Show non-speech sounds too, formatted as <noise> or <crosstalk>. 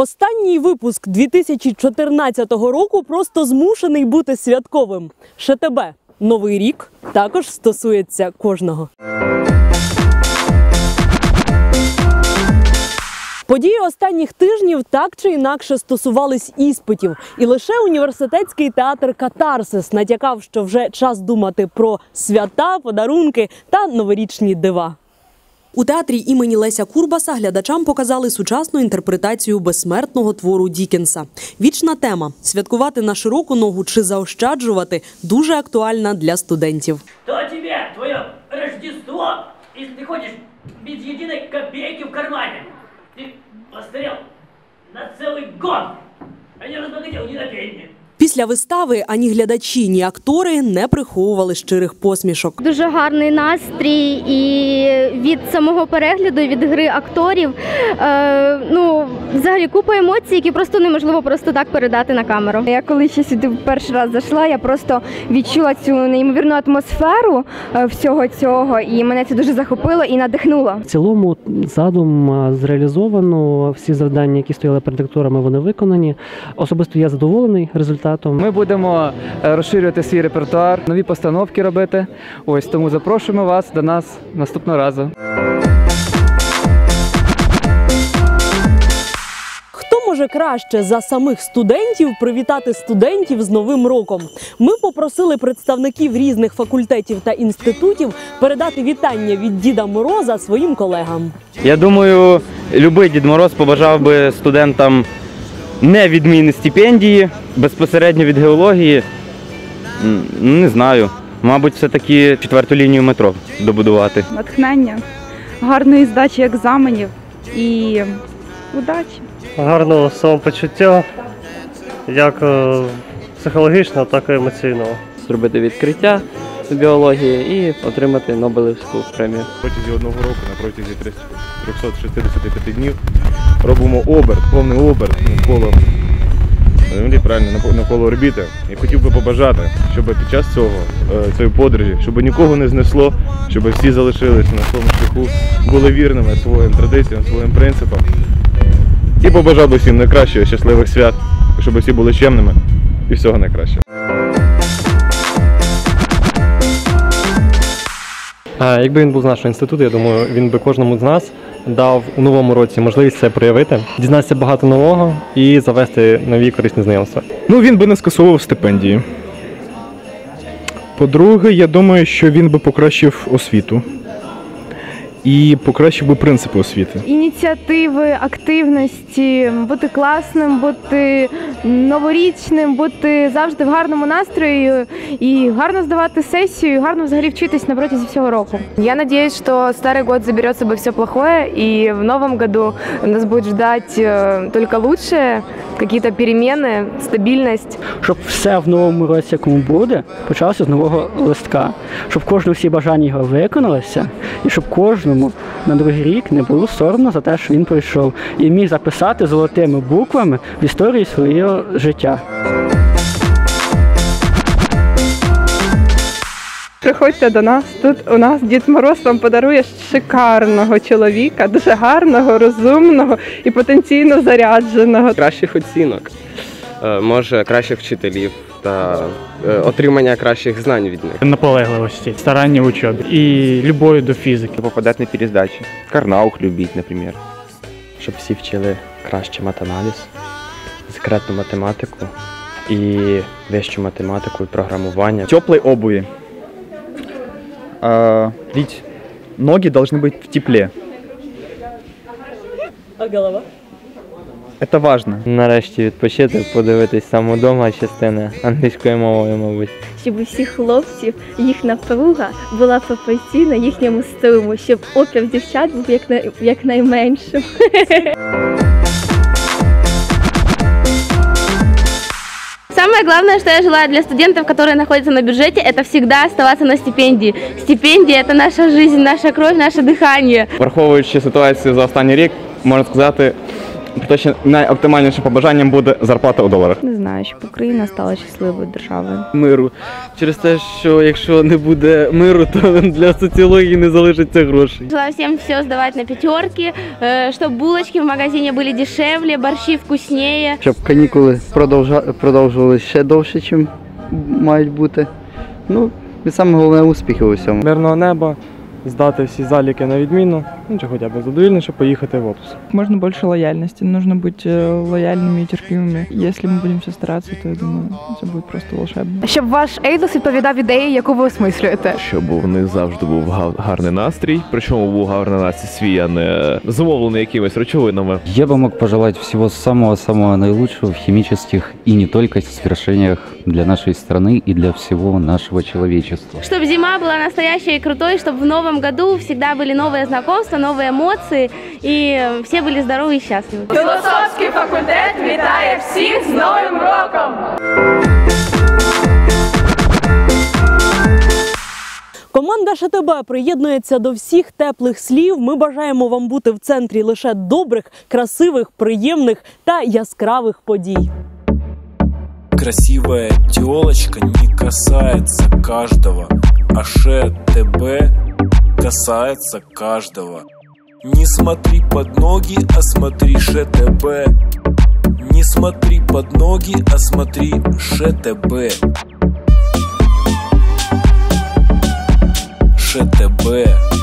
Останній випуск 2014 року просто змушений бути святковим. ШТБ Новий рік також стосується кожного. Події останніх тижнів так чи інакше стосувались іспитів, і лише університетський театр Катарсис натякав, що вже час думати про свята, подарунки та новорічні дива. У театрі імені Леся Курбаса глядачам показали сучасну інтерпретацію безсмертного твору Дікенса. Вічна тема святкувати на широку ногу чи заощаджувати дуже актуальна для студентів. Что тебе, твое Рождество, если ты ходишь без единой копейки в кармане? Ты постарел на целый год, а не разбогател ни на пенни. Після вистави ані глядачі, ні актори не приховували щирих посмішок. Дуже гарний настрій і від самого перегляду, від гри акторів. Е, ну, взагалі купа емоцій, які просто неможливо просто так передати на камеру. Я коли ще сюди перший раз зайшла, я просто відчула цю неймовірну атмосферу е, всього цього, і мене це дуже захопило і надихнуло. В цілому задум зреалізовано. Всі завдання, які стояли перед акторами, вони виконані. Особисто я задоволений результатом. Ми будемо е, розширювати свій репертуар, нові постановки робити. Ось тому запрошуємо вас до нас наступного разу. Хто може краще за самих студентів привітати студентів з Новим роком? Ми попросили представників різних факультетів та інститутів передати вітання від Діда Мороза своїм колегам. Я думаю, любий Дід Мороз побажав би студентам не відміни стипендії, безпосередньо від геології. Ну, Не знаю. Мабуть, все-таки четверту лінію метро добудувати. натхнення, гарної здачі екзаменів і удачі. гарного самопочуття, як е, психологічного, так і емоційного. Зробити відкриття з біології і отримати Нобелівську премію. протязі одного року, на протязі 300 365 днів робимо оберт, повний оберт навколо землі, правильно, навколо орбіти. І хотів би побажати, щоб під час цього, е, цієї подорожі, щоб нікого не знесло, щоб всі залишилися на своєму шляху, були вірними своїм традиціям, своїм принципам. І побажав би всім найкращого, щасливих свят, щоб всі були чемними і всього найкращого. Якби він був з нашого інституту, я думаю, він би кожному з нас дав у новому році можливість це проявити, дізнатися багато нового і завести нові корисні знайомства. Ну, він би не скасовував стипендії. По-друге, я думаю, що він би покращив освіту і покращив би принципи освіти. Ініціативи, активності, бути класним, бути новорічним, бути завжди в гарному настрої і гарно здавати сесію, і гарно взагалі вчитись на протязі всього року. Я надеюсь, что старый год заберет с собой все плохое, и в новом году нас будет ждать э, только лучшее, какие-то перемены, стабильность. Щоб все в новому році, якому буде, почалося з нового листка. Щоб кожне всі бажання його виконалися, і щоб кожному на другий рік не було соромно за те, що він пройшов, і міг записати золотими буквами в історії свого життя. Приходьте до нас. Тут у нас Дід Мороз вам подарує шикарного чоловіка, дуже гарного, розумного і потенційно зарядженого. Кращих оцінок, е, може кращих вчителів та е, отримання кращих знань від них. Наполегливості, старання в учобі і любові до фізики. Попадати на перездачі. Карнаух любіть, наприклад. Щоб всі вчили краще матаналіз, секретну математику і вищу математику і програмування. Теплой обуви. ведь ноги должны быть в тепле. А голова? Это важно. Нарешті відпочити, подивитись саме вдома частини англійською мовою, мабуть. Щоб у всіх хлопців їхня напруга була пропорційна їхньому стилу, щоб опір дівчат був як, якнайменшим. <laughs> Самое главное, что я желаю для студентов, которые находятся на бюджете, это всегда оставаться на стипендии. Стипендия – это наша жизнь, наша кровь, наше дыхание. Враховуючи ситуацію за останній рік, можна сказати, точно найоптимальнішим побажанням буде зарплата у доларах. Не знаю, щоб Україна стала щасливою державою. Миру. Через те, що якщо не буде миру, то для соціології не залишиться грошей. Желаю всем все сдавать на пятерки, чтобы булочки в магазине были дешевле, борщи вкуснее. Щоб канікули продовжувалися ще довше, ніж мають бути. Ну, і саме головне успіхи у всьому. Мирного неба, здати всі заліки на відміну, ну чи хоча б задовільніше поїхати в отпуск. Можно больше лояльности, нужно быть э, лояльными и терпимыми. Если мы будем все стараться, то я думаю, все будет просто волшебно. Щоб ваш Ейдос відповідав ідеї, яку ви осмислюєте. Щоб у них завжди був га- гарний настрій, причому був гарний настрій свій, а не зумовлений якимись речовинами. Я бы мог пожелать всего самого-самого наилучшего в химических и не только свершениях для нашей страны и для всего нашего человечества. Чтобы зима была настоящей и крутой, чтобы в новом году всегда были новые знакомства, новые эмоции, и все были здоровы и счастливы. Філософський факультет вітає всіх з Новим роком! Команда ШТБ приєднується до всіх теплих слів. Ми бажаємо вам бути в центрі лише добрих, красивих, приємних та яскравих подій. Красивая телочка не касается каждого, а ШТБ касается каждого. Не смотри под ноги, а смотри ШТБ. Не смотри под ноги, а смотри ШТБ. ШТБ.